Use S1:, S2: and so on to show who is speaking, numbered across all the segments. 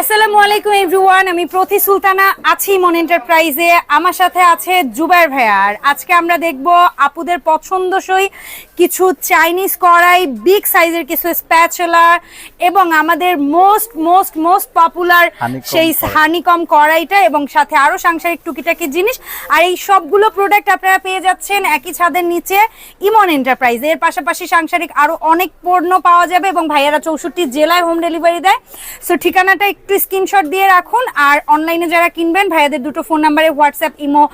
S1: আসসালামু আলাইকুম এভরিওয়ান আমি প্রতি সুলতানা আছি মন এন্টারপ্রাইজে। আমার সাথে আছে জুবাইর ভাইয়া। আর আজকে আমরা দেখব আপুদের পছন্দসই কিছু চাইনিজ কড়াই বিগ সাইজের কিছু স্প্যাচুলার এবং আমাদের মোস্ট মোস্ট মোস্ট পপুলার সেই হানিকম কড়াইটা এবং সাথে আরও সাংসারিক টুকিটাকি জিনিস। আর এই সবগুলো প্রোডাক্ট আপনারা পেয়ে যাচ্ছেন একই ছাদের নিচে ইমন এন্টারপ্রাইজ। এর পাশাপাশি সাংসারিক আরও অনেক পণ্য পাওয়া যাবে এবং ভাইয়ারা চৌষট্টি জেলায় হোম ডেলিভারি দেয়। সো ঠিকানাটা একটু স্ক্রিনশট দিয়ে রাখুন। আর অনলাইনে যারা কিনবেন ভাইয়াদের দুটো ফোন নাম্বারে হোয়াটসঅ্যাপ ইমো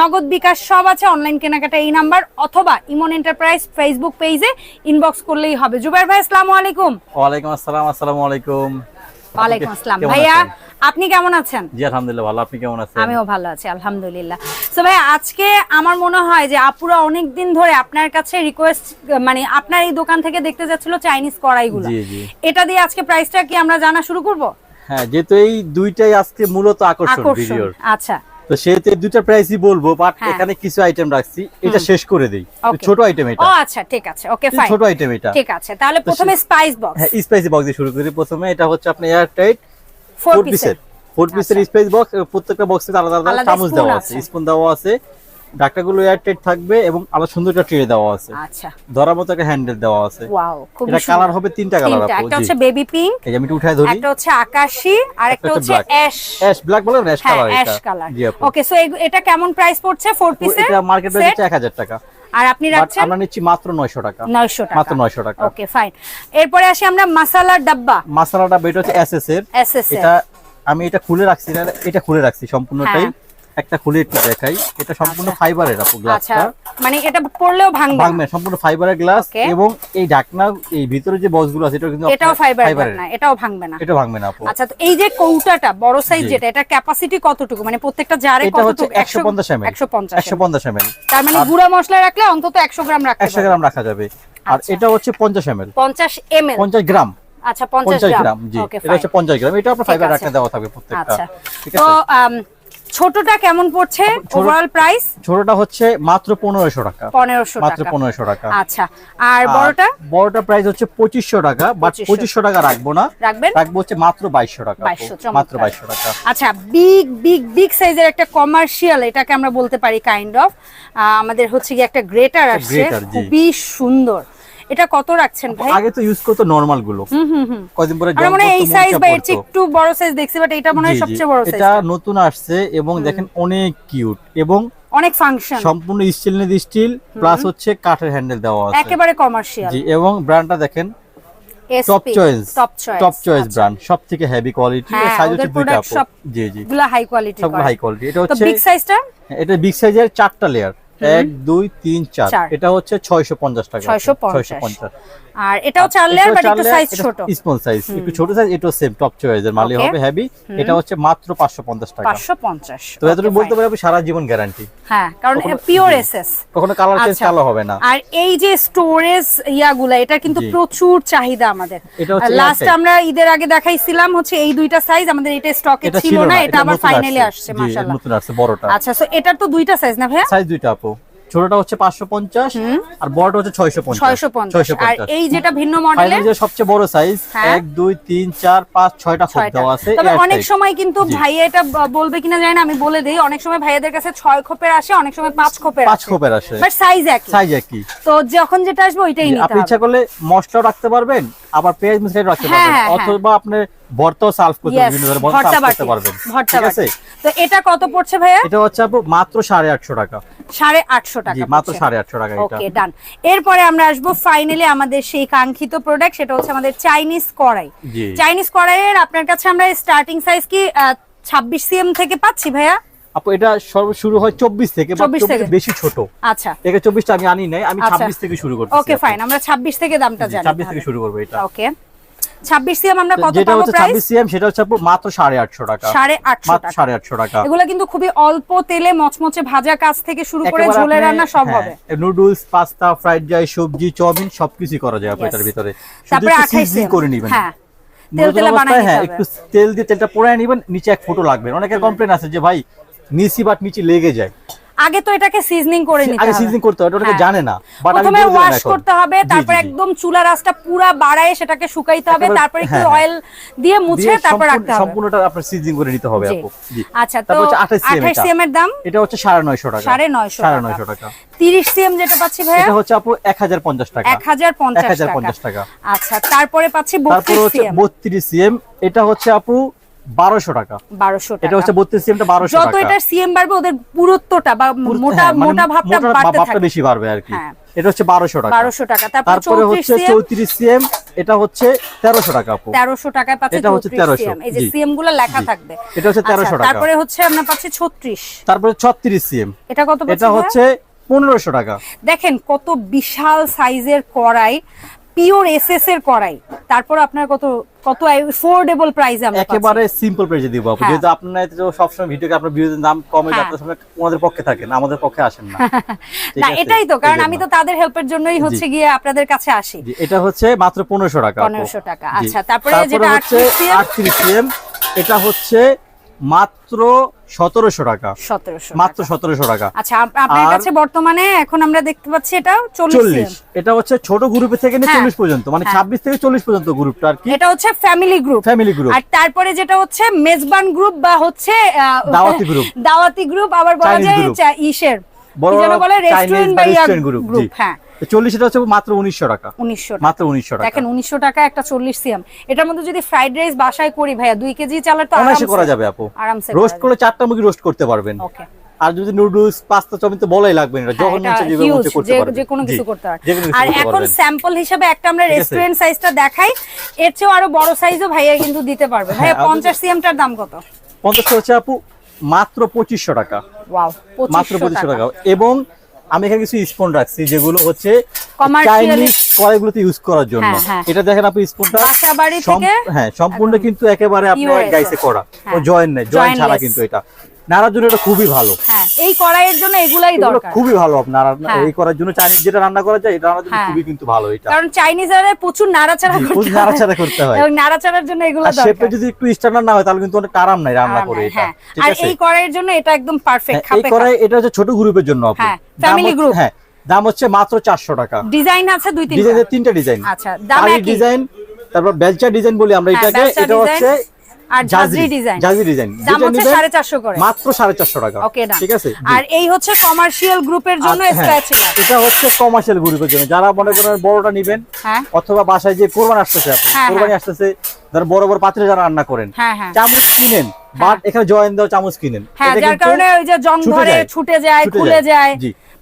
S1: নগদ বিকাশ সব আছে অনলাইন কেনাকাটা এই নাম্বার অথবা ইমন এন্টারপ্রাইজ ফেসবুক পেজে ইনবক্স করলেই হবে। জুবাইর ভাই আসসালামু আলাইকুম।
S2: ওয়ালাইকুম আসসালাম আসসালামু আলাইকুম।
S1: ওয়ালাইকুম আসসালাম। ভাইয়া আপনি কেমন আছেন?
S2: জি আলহামদুলিল্লাহ ভালো। আপনি কেমন আছেন?
S1: আমিও ভালো আছি আলহামদুলিল্লাহ। সো ভাই আজকে আমার মনে হয় যে আপুরা অনেক দিন ধরে আপনার কাছে রিকোয়েস্ট মানে আপনার এই দোকান থেকে দেখতে যাচ্ছিল চাইনিজ কড়াইগুলো। এটা দিয়ে আজকে প্রাইসটা কি আমরা জানা শুরু করব?
S2: হ্যাঁ যেহেতু এই দুইটাই আজকে মূলত আকর্ষণ ভিডিওর।
S1: আচ্ছা।
S2: তো সেহেতু দুইটা প্রাইসই বলব বাট
S1: হ্যাঁ।
S2: এখানে কিছু আইটেম রাখছি। এটা শেষ করে দেই। ছোট আইটেম এটা।
S1: ও আচ্ছা ঠিক আছে। ওকে ফাইন
S2: ছোট আইটেম এটা।
S1: ঠিক আছে। তাহলে প্রথমে স্পাইস বক্স
S2: হ্যাঁ স্পাইসি বক্স দিয়ে শুরু করি। প্রথমে এটা হচ্ছে আপনার এয়ার টাইট
S1: ফোর
S2: ফোর
S1: পিসের
S2: পিসের ফোর পিসের স্পাইস বক্স প্রত্যেকটা বক্সে আলাদা আলাদা চামচ দেওয়া।
S1: আছে।
S2: স্পুন দেওয়া আছে। ডাক্তারগুলো এয়ার টাইট থাকবে এবং আলাদা সুন্দর একটা ট্রে দেওয়া আছে।
S1: আচ্ছা।
S2: ধরার মতো একটা হ্যান্ডেল দেওয়া আছে।
S1: ওয়াও খুব
S2: এটা কালার হবে তিনটা কালার আপু
S1: একটা হচ্ছে বেবি পিঙ্ক
S2: এই যে আমি উঠায় ধরি।
S1: একটা হচ্ছে আকাশি আর একটা হচ্ছে অ্যাশ
S2: অ্যাশ ব্ল্যাক বলে অ্যাশ কালার
S1: অ্যাশ
S2: এটা।
S1: কালার ওকে সো এটা কেমন প্রাইস পড়ছে ফোর পিসের
S2: এটা মার্কেট প্রাইস হচ্ছে 1000 টাকা।
S1: আর আপনি রাখছেন?
S2: আমরা নিচ্ছি মাত্র 900 টাকা।
S1: নয়শো টাকা।
S2: মাত্র 900 টাকা।
S1: ওকে ফাইন এরপরে আসি আমরা মাসালার ডাব্বা।
S2: মশলাটা বেট হচ্ছে এসএস এর।
S1: এসএস
S2: এটা আমি এটা খুলে রাখছি না এটা খুলে রাখছি সম্পূর্ণটাই।
S1: হ্যাঁ।
S2: একটা খুলে একটু দেখাই। এটা সম্পূর্ণ
S1: আচ্ছা।
S2: ফাইবারের আপু
S1: আচ্ছা
S2: গ্লাসটা
S1: মানে এটা পড়লেও ভাঙবে।
S2: ভাঙবে সম্পূর্ণ ফাইবারের গ্লাস এবং এই ঢাকনা এই ভিতরে যে বক্সগুলো আছে এটা কিন্তু
S1: এটাও
S2: ফাইবারের
S1: না এটাও ভাঙবে না।
S2: এটা ভাঙবে না আপু।
S1: আচ্ছা তো এই যে কৌটাটা বড় সাইজ যেটা এটা ক্যাপাসিটি কতটুকু? মানে প্রত্যেকটা জারে
S2: এটা হচ্ছে
S1: কতটুকু
S2: 150 ml
S1: 150
S2: 150 ml
S1: তার মানে গুঁড়া মশলা রাখলে অন্তত 100 গ্রাম রাখতে
S2: 100 গ্রাম রাখা যাবে। আর
S1: আচ্ছা।
S2: এটা হচ্ছে 50 ml
S1: 50 ml
S2: 50 গ্রাম।
S1: আচ্ছা 50
S2: 50
S1: গ্রাম।
S2: জি। এটা হচ্ছে 50 গ্রাম। এটা আপনার ফাইবার রাখতে দেওয়া থাকবে প্রত্যেকটা।
S1: আচ্ছা। তো ছোটটা কেমন পড়ছে? ওভারঅল প্রাইস
S2: ছোটটা হচ্ছে মাত্র 1500 টাকা।
S1: 1500
S2: মাত্র
S1: টাকা।
S2: 1500 টাকা।
S1: আচ্ছা আর বড়টা?
S2: বড়টা প্রাইস হচ্ছে 2500 টাকা বাট
S1: 2500
S2: 2500 টাকা রাখব না।
S1: রাখবেন?
S2: রাখব হচ্ছে মাত্র 2200 টাকা।
S1: 2200
S2: মাত্র 2200 টাকা।
S1: আচ্ছা বিগ বিগ বিগ সাইজের একটা কমার্শিয়াল এটাকে আমরা বলতে পারি কাইন্ড অফ আমাদের হচ্ছে কি একটা গ্রেটার আসছে। খুবই সুন্দর। এটা কত রাখছেন ভাই?
S2: আগে তো ইউজ করতো নরমালগুলো।
S1: হুম হুম হুম।
S2: কদিন পরে
S1: মনে এই সাইজ বা এর একটু বড় সাইজ দেখছি বাট এটা মনে হয়। সবচেয়ে বড় সাইজ এটা
S2: নতুন আসছে এবং দেখেন অনেক কিউট এবং
S1: অনেক ফাংশন
S2: সম্পূর্ণ স্টিল নেদি স্টিল প্লাস হচ্ছে কাঠের হ্যান্ডেল দেওয়া আছে।
S1: একেবারে কমার্শিয়াল
S2: জি এবং ব্র্যান্ডটা দেখেন top choice
S1: top choice
S2: brand সব থেকে হেভি কোয়ালিটি সাইজ হচ্ছে দুইটা জি
S1: হাই কোয়ালিটি
S2: হাই কোয়ালিটি এটা হচ্ছে
S1: বিগ সাইজটা
S2: এটা বিগ সাইজের চারটা লেয়ার এক দুই তিন চার। এটা হচ্ছে ছয়শো পঞ্চাশ টাকা
S1: 650 আর এটাও চার লেয়ার বাট একটু সাইজ ছোট।
S2: স্মল সাইজ একটু ছোট সাইজ এটাও সেম টপ চয়েসের মালি হবে হেভি এটা হচ্ছে মাত্র পাঁচশো পঞ্চাশ টাকা।
S1: 550
S2: তো এতটুকু বলতে পারি আপনি সারা জীবন গ্যারান্টি
S1: হ্যাঁ কারণ পিওর এসএস
S2: কখনো কালার চেঞ্জ
S1: আচ্ছা।
S2: কালো হবে না।
S1: আর এই যে স্টোরেজ ইয়াগুলা এটা কিন্তু প্রচুর চাহিদা আমাদের। লাস্ট আমরা ঈদের আগে দেখাইছিলাম হচ্ছে এই দুইটা সাইজ আমাদের এটা স্টকে ছিল না এটা আবার ফাইনালি আসছে। মাশাআল্লাহ।
S2: নতুন আসছে বড়টা।
S1: আচ্ছা সো এটার তো দুইটা সাইজ না ভাইয়া?
S2: সাইজ দুইটা আপু। ছোটটা হচ্ছে পাঁচশো পঞ্চাশ আর বড়টা হচ্ছে ছয়শো পঞ্চাশ।
S1: 650 আর এই যেটা ভিন্ন মডেলের
S2: যে সবচেয়ে বড় সাইজ
S1: হ্যাঁ।
S2: এক দুই তিন চার পাঁচ ছয়টা খোপ
S1: ছয়টা।
S2: দেওয়া আছে
S1: তবে অনেক সময় কিন্তু। ভাইয়া এটা বলবে কিনা জানি না আমি বলে দেই। অনেক সময় ভাইয়াদের কাছে ছয় খোপের আসে অনেক সময় পাঁচ খোপের
S2: পাঁচ খোপের আসে।
S1: বাট সাইজ একই।
S2: সাইজ একই।
S1: তো যখন যেটা আসবে ওইটাই নিতে
S2: আপনি ইচ্ছা করলে মশলা রাখতে পারবেন আবার পেঁয়াজ মিশাই রাখতে
S1: হ্যাঁ,
S2: পারবেন।
S1: হ্যাঁ, হ্যাঁ।
S2: অথবা আপনি ভর্তাও সার্ভ করতে পারবেন বিভিন্ন ধরনের ভর্তা সার্ভ করতে পারবেন। ঠিক আছে?
S1: তো এটা কত পড়ছে ভাইয়া?
S2: এটা হচ্ছে আপু মাত্র সাড়ে আটশো টাকা।
S1: সাড়ে আটশো টাকা
S2: মাত্র সাড়ে আটশো টাকা
S1: ওকে ডান এরপরে আমরা আসব ফাইনালি আমাদের সেই কাঙ্ক্ষিত প্রোডাক্ট সেটা হচ্ছে আমাদের চাইনিজ কড়াই। চাইনিজ কড়াইয়ের আপনার কাছে আমরা স্টার্টিং সাইজ কি ছাব্বিশ সিএম থেকে পাচ্ছি ভাইয়া?
S2: আপু এটা সর্ব শুরু হয় চব্বিশ থেকে বা
S1: 24 থেকে।
S2: বেশি ছোট।
S1: আচ্ছা।
S2: এটা চব্বিশটা আমি আনি নাই আমি
S1: আচ্ছা।
S2: ছাব্বিশ থেকে শুরু করছি
S1: ওকে ফাইন আমরা ছাব্বিশ থেকে দামটা জানি
S2: ছাব্বিশ থেকে শুরু করব এটা।
S1: ওকে। ছাব্বিশ সিএম আমরা কত পাবো প্রাইস
S2: ছাব্বিশ সিএম সেটা হচ্ছে মাত্র সাড়ে আটশো টাকা।
S1: টাকা। এগুলো কিন্তু খুবই অল্প তেলে মচমচে ভাজা কাজ থেকে শুরু করে ঝোলে রান্না সব
S2: হ্যাঁ,
S1: হবে।
S2: নুডলস পাস্তা ফ্রাইড রাইস সবজি চাউমিন সবকিছু করা যায় আপু
S1: Yes.
S2: এটার ভিতরে
S1: তারপরে
S2: করে নেবেন।
S1: হ্যাঁ। তেল বানাই
S2: হ্যাঁ একটু তেল দিয়ে তেলটা পোড়ায় নেবেন নিচে এক ফুটো লাগবে। অনেকের কমপ্লেন আছে যে ভাই নিচি বাট নিচে লেগে যায়।
S1: আগে তো এটাকে সিজনিং করে নিতে
S2: আগে
S1: হবে।
S2: সিজনিং করতে হয় ওটাকে
S1: হ্যাঁ।
S2: জানে না
S1: প্রথমে ওয়াশ করতে হবে তারপর। একদম চুলা রাসটা পুরা বাড়ায় সেটাকে শুকাইতে হবে তারপর একটু
S2: হ্যাঁ, হ্যাঁ।
S1: অয়েল দিয়ে মুছে তারপর রাখতে হবে।
S2: সম্পূর্ণটা আপনার সিজনিং করে নিতে হবে আপু জি।
S1: আচ্ছা তো
S2: 28 cm
S1: 28
S2: এটা।
S1: সিএম এর দাম?
S2: এটা হচ্ছে সাড়ে নয়শো টাকা।
S1: সাড়ে নয়শো
S2: সাড়ে
S1: টাকা।
S2: নয়শো টাকা।
S1: 30 সিএম যেটা পাচ্ছি ভাইয়া?
S2: এটা হচ্ছে আপু এক হাজার পঞ্চাশ টাকা।
S1: এক হাজার পঞ্চাশ
S2: 1050 টাকা।
S1: আচ্ছা তারপরে পাচ্ছি
S2: তারপর
S1: বত্রিশ
S2: হচ্ছে
S1: সিএম
S2: বত্রিশ সিএম এটা হচ্ছে আপু বারোশো টাকা।
S1: বারোশো
S2: এটা
S1: টাকা।
S2: হচ্ছে বত্রিশ সিএমটা বারোশো
S1: যত
S2: টাকা।
S1: সিএম বাড়বে ওদের পুরুত্বটা বা মোটা
S2: হ্যাঁ, মানে
S1: মোটা ভাবটা বাড়তে থাকে
S2: বেশি বাড়বে আর কি।
S1: হ্যাঁ।
S2: এটা হচ্ছে বারোশো টাকা।
S1: বারোশো টাকা। তারপরে
S2: হচ্ছে
S1: সিএম
S2: চৌত্রিশ সিএম এটা হচ্ছে তেরোশো টাকা আপু।
S1: তেরোশো টাকায় পাচ্ছে
S2: এটা হচ্ছে
S1: চৌত্রিশ
S2: 1300
S1: এই যে সিএমগুলো লেখা থাকবে।
S2: এটা হচ্ছে
S1: আচ্ছা,
S2: 1300 টাকা।
S1: তারপরে হচ্ছে আমরা পাচ্ছি ছত্রিশ।
S2: তারপরে ছত্রিশ সিএম।
S1: এটা কত
S2: এটা হচ্ছে পনেরোশো টাকা।
S1: দেখেন কত বিশাল সাইজের কড়াই। পিওর এসএস এর কড়াই তারপর আপনার কত কত অ্যাফোর্ডেবল প্রাইসে আমরা।
S2: একেবারে সিম্পল প্রাইসে দিব আপু
S1: হ্যাঁ।
S2: যেহেতু আপনার তো সবসময় ভিডিওকে আপনার ভিডিওতে দাম কমে
S1: হ্যাঁ।
S2: আপনার সময় ওনাদের পক্ষে থাকেন আমাদের পক্ষে আসেন না
S1: না এটাই তো কারণ আমি তো তাদের হেল্পের জন্যই হচ্ছে গিয়ে আপনাদের কাছে আসি
S2: এটা হচ্ছে মাত্র পনেরোশো টাকা আপু।
S1: 1500 টাকা, আচ্ছা, তারপরে যেটা
S2: হচ্ছে
S1: 38 cm?
S2: সিএম এটা হচ্ছে মাত্র সতেরোশো টাকা
S1: সতেরোশো
S2: মাত্র সতেরোশো টাকা
S1: আচ্ছা আপনার কাছে বর্তমানে এখন আমরা দেখতে পাচ্ছি এটা চল্লিশ
S2: এটা হচ্ছে ছোট গ্রুপে থেকে
S1: হ্যাঁ।
S2: চল্লিশ পর্যন্ত মানে
S1: হ্যাঁ।
S2: ছাব্বিশ থেকে চল্লিশ পর্যন্ত গ্রুপটা আর কি
S1: এটা হচ্ছে ফ্যামিলি গ্রুপ
S2: ফ্যামিলি গ্রুপ
S1: আর তারপরে যেটা হচ্ছে মেজবান গ্রুপ বা হচ্ছে
S2: দাওয়াতি group।
S1: দাওয়াতি গ্রুপ আবার বলা যায়। ইসের
S2: বড়
S1: বলে রেস্টুরেন্ট
S2: বা।
S1: গ্রুপ হ্যাঁ
S2: চল্লিশ এটা হচ্ছে মাত্র উনিশশো টাকা।
S1: উনিশশো
S2: মাত্র উনিশশো টাকা।
S1: দেখেন উনিশশো টাকা একটা চল্লিশ সিএম। এটার মধ্যে যদি ফ্রাইড রাইস বাসায় করি ভাইয়া দুই কেজি চালের তো আরামসে-
S2: করা যাবে আপু।
S1: আরামসে
S2: রোস্ট চারটা মুরগি রোস্ট করতে পারবেন।
S1: ওকে।
S2: আর যদি নুডলস পাস্তা চাউমিন তো বলাই লাগবে না
S1: হ্যাঁ,
S2: যখন যেভাবে করতে
S1: যে কোনো কিছু করতে আর এখন। স্যাম্পল হিসেবে একটা আমরা। রেস্টুরেন্ট সাইজটা দেখাই। এর চেয়েও আরও বড় সাইজও ভাইয়া কিন্তু দিতে পারবে। ভাইয়া
S2: হ্যাঁ, আপনি-
S1: পঞ্চাশ সিএমটার দাম কত?
S2: পঞ্চাশটা হচ্ছে আপু মাত্র পঁচিশশো টাকা।
S1: ওয়াও
S2: মাত্র পঁচিশশো টাকা। এবং আমি এখানে কিছু স্পুন রাখছি যেগুলো হচ্ছে চাইনিজ কড়াইগুলোতে ইউজ করার জন্য।
S1: হ্যাঁ, হ্যাঁ।
S2: এটা দেখেন আপনি স্পুনটা হ্যাঁ সম্পূর্ণ কিন্তু একেবারে আপনার গাইসে করা। ও জয়েন নেই। জয়েন ছাড়া কিন্তু এটা। নাড়ার জন্য এটা খুবই ভালো।
S1: হ্যাঁ এই কড়াইয়ের জন্য এগুলাই দরকার।
S2: খুবই ভালো আপনার। এই করার জন্য চাইনিজ যেটা রান্না করা যায় এটা রান্নার জন্য। খুবই কিন্তু ভালো এটা।
S1: কারণ চাইনিজরা প্রচুর নাড়াচাড়া করতে হয়।
S2: নাড়াচাড়া করতে হয়।
S1: এবং নাড়াচাড়ার জন্য এগুলো
S2: যদি একটু স্ট্যান্ডার্ড না হয় তাহলে কিন্তু অনেক আরাম নাই রান্না করে এটা।
S1: আর এই কড়াইয়ের জন্য এটা একদম পারফেক্ট
S2: এই কড়াই এটা হচ্ছে ছোট গ্রুপের জন্য
S1: group।
S2: হ্যাঁ দাম হচ্ছে মাত্র চারশো টাকা।
S1: ডিজাইন আছে দুই তিনটা?
S2: ডিজাইনের তিনটা ডিজাইন।
S1: আচ্ছা, দাম
S2: ডিজাইন তারপর বেলচা ডিজাইন বলি আমরা
S1: হ্যাঁ,
S2: এটাকে এটা হচ্ছে
S1: আর ঝাঁঝরি ডিজাইন।
S2: জাজরি ডিজাইন।
S1: দাম হচ্ছে সাড়ে চারশো করে।
S2: মাত্র সাড়ে চারশো টাকা।
S1: ওকে না
S2: ঠিক আছে?
S1: আর এই হচ্ছে কমার্শিয়াল গ্রুপের জন্য স্প্যাচুলা
S2: এটা হচ্ছে কমার্শিয়াল গ্রুপের জন্য। যারা মনে করেন বড়টা নিবেন
S1: হ্যাঁ।
S2: অথবা বাসায় যে কোরবান আসতেছে আপনি
S1: হ্যাঁ,
S2: কোরবানি আসতেছে ধর বড় বড় পাত্রে যারা রান্না করেন চামচ কিনেন বাট এখানে জয়েন দেওয়া চামচ কিনেন।
S1: হ্যাঁ যার কারণে ওই যে জং
S2: ছুটে
S1: ধরে
S2: যায়।
S1: ছুটে যায় খুলে যায়।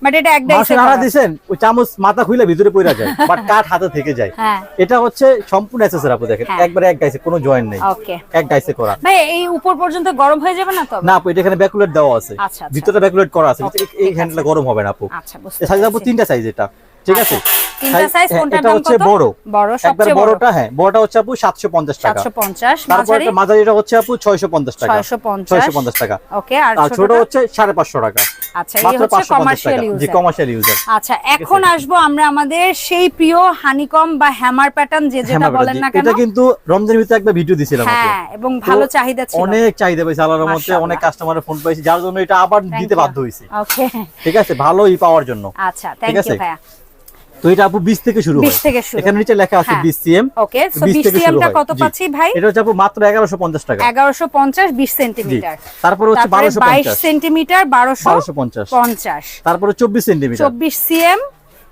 S1: বাট এটা
S2: একদম দিছেন ওই চামচ মাথা খুলে ভিতরে পড়ে যায় বাট কাঠ হাতে থেকে যায়।
S1: হ্যাঁ।
S2: এটা হচ্ছে সম্পূর্ণ এসএসআর আপু দেখেন
S1: হ্যাঁ।
S2: একবারে এক গাইসে কোনো জয়েন নেই।
S1: ওকে
S2: এক গাইসে করা।
S1: ভাই এই উপর পর্যন্ত গরম হয়ে যাবে না তো?
S2: না আপু এটা এখানে ব্যাকুলেট দেওয়া আছে।
S1: আচ্ছা, আচ্ছা।
S2: ভিতরে ব্যাকুলেট করা আছে এই হ্যান্ডেলটা গরম হবে না আপু।
S1: আচ্ছা বুঝতে
S2: আপু তিনটা সাইজ এটা। ঠিক আছে?
S1: তিনটা
S2: Size-
S1: সাইজ
S2: হ্যাঁ,
S1: কোনটার
S2: এটা হচ্ছে বড়।
S1: বড়
S2: একবার বড়টা হ্যাঁ বড়টা হচ্ছে আপু 750 টাকা।
S1: 750
S2: তারপর একটা মাঝারিটা হচ্ছে আপু 650 টাকা।
S1: 650
S2: 650 টাকা।
S1: ওকে আর
S2: আর ছোট হচ্ছে 550 টাকা।
S1: আচ্ছা এই হচ্ছে কমার্শিয়াল
S2: টাকা। জি কমার্শিয়াল ইউজার
S1: আচ্ছা এখন আসব আমরা আমাদের সেই প্রিয় হানিকম বা হ্যামার প্যাটার্ন যে যেটা বলেন না কেন
S2: এটা কিন্তু রমজানের ভিতরে একটা ভিডিও দিছিলাম
S1: হ্যাঁ এবং ভালো চাহিদা ছিল।
S2: অনেক চাহিদা পাইছে আল্লাহর রহমতে অনেক কাস্টমারের ফোন পাইছি যার জন্য এটা আবার দিতে বাধ্য হইছি।
S1: ওকে
S2: ঠিক আছে? ভালো ই পাওয়ার জন্য।
S1: আচ্ছা থ্যাংক
S2: আছে?
S1: ইউ ভাইয়া।
S2: তো এটা আপু 20 থেকে শুরু
S1: 20 থেকে শুরু।
S2: এখানে নিচে লেখা আছে
S1: হ্যাঁ।
S2: 20 সিএম
S1: ওকে সো
S2: 20 থেকে শুরু
S1: বিসিএমটা
S2: হয়।
S1: কত পাচ্ছি ভাই?
S2: এটা হচ্ছে আপু মাত্র 1150 টাকা।
S1: 1150 20
S2: জি।
S1: সেন্টিমিটার।
S2: তারপর হচ্ছে
S1: তারপরে 22
S2: 1250
S1: সেন্টিমিটার 1250
S2: 1250 তারপরে 24 সেন্টিমিটার।
S1: 24 সিএম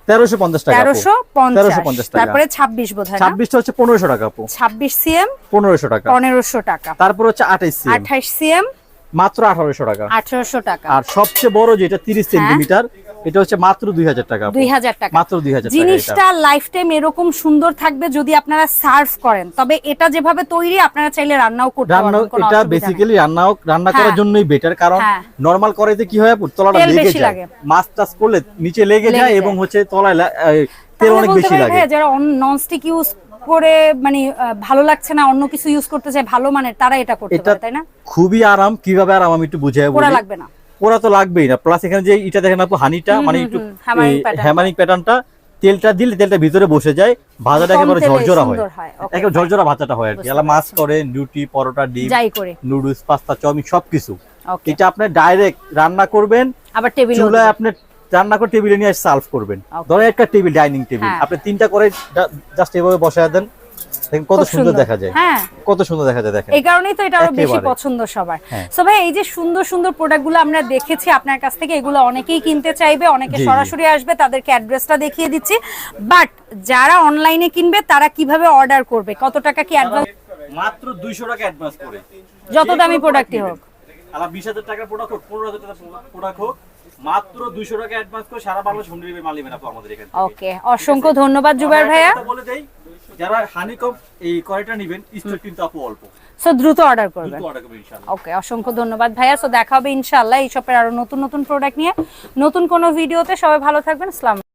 S2: 1350 টাকা
S1: 1350
S2: 1350 টাকা।
S1: তারপরে 26 বোধহয় না?
S2: 26টা হচ্ছে 1500 টাকা আপু।
S1: 26 সিএম
S2: 1500 টাকা।
S1: 1500 টাকা।
S2: তারপর হচ্ছে 28 সিএম।
S1: 28 সিএম
S2: মাত্র 1800 টাকা।
S1: 1800 টাকা।
S2: আর সবচেয়ে বড় যেটা 30 সেন্টিমিটার এটা হচ্ছে মাত্র 2000 টাকা আপু।
S1: 2000 টাকা।
S2: মাত্র 2000 টাকা
S1: জিনিসটা লাইফ টাইম এরকম সুন্দর থাকবে যদি আপনারা সার্ভ করেন। তবে এটা যেভাবে তৈরি আপনারা চাইলে রান্নাও করতে কোনো
S2: এটা বেসিক্যালি রান্না রান্না করার
S1: হ্যাঁ।
S2: জন্যই বেটার কারণ
S1: হ্যাঁ।
S2: নরমাল কড়াইতে কি হয় তলাটা লেগে যায়। মাছ টাছ করলে নিচে লেগে যায়। এবং হচ্ছে তলায় তেল অনেক বেশি লাগে।
S1: যারা ননস্টিক ইউজ করে মানে ভালো লাগছে না অন্য কিছু ইউজ করতে চায় ভালো মানের তারা এটা করতে পারে তাই না?
S2: খুবই আরাম। কীভাবে আরাম আমি একটু বুঝাই বলি।
S1: লাগবে না।
S2: পোড়া তো লাগবেই না। প্লাস এখানে যে এটা দেখেন আপু হানিটা মানে একটু হ্যামারিং প্যাটার্নটা তেলটা দিলে তেলটা ভিতরে বসে যায় ভাজাটা একেবারে ঝরঝরা হয়। একেবারে ঝরঝরা ভাজাটা হয় আর কি। আলা মাছ করে রুটি পরোটা ডিম নুডলস পাস্তা চাউমিন সবকিছু। এটা আপনি ডাইরেক্ট রান্না করবেন
S1: আবার টেবিল
S2: চুলায় আপনি রান্না করে টেবিলে নিয়ে সার্ভ করবেন. ধরেন একটা টেবিল ডাইনিং টেবিল। আপনি তিনটা করে জাস্ট এভাবে বসায় দেন। দেখেন কত সুন্দর দেখা যায়।
S1: হ্যাঁ।
S2: কত সুন্দর দেখা যায় দেখেন।
S1: এই কারণেই তো এটা আরও বেশি পছন্দ সবার।
S2: হ্যাঁ।
S1: সো ভাই এই যে সুন্দর সুন্দর প্রোডাক্টগুলো আমরা দেখেছি আপনার কাছ থেকে এগুলো অনেকেই কিনতে চাইবে অনেকে। সরাসরি আসবে তাদেরকে অ্যাড্রেসটা দেখিয়ে দিচ্ছি। বাট যারা অনলাইনে কিনবে তারা কীভাবে অর্ডার করবে? কত টাকা কি অ্যাডভান্স
S2: মাত্র 200 টাকা অ্যাডভান্স করে।
S1: যত দামি প্রোডাক্টই হোক।
S2: আলা 20000 টাকার প্রোডাক্ট হোক 15000 টাকার প্রোডাক্ট হোক মাত্র 200 টাকা অ্যাডভান্স করে সারা বাংলাদেশ হোম ডেলিভারি মাল নেবেন আপনি আমাদের এখান থেকে।
S1: ওকে অসংখ্য ধন্যবাদ জুবাইর ভাইয়া।
S2: বলে দেই যারা হানিকম এই কয়টা নেবেন স্টক কিন্তু আপু অল্প।
S1: সো দ্রুত অর্ডার করবেন। ওকে অসংখ্য ধন্যবাদ ভাইয়া। সো দেখা হবে ইনশাআল্লাহ এই শপের আরও নতুন নতুন প্রোডাক্ট নিয়ে। নতুন কোনো ভিডিওতে সবাই ভালো থাকবেন। আসসালাম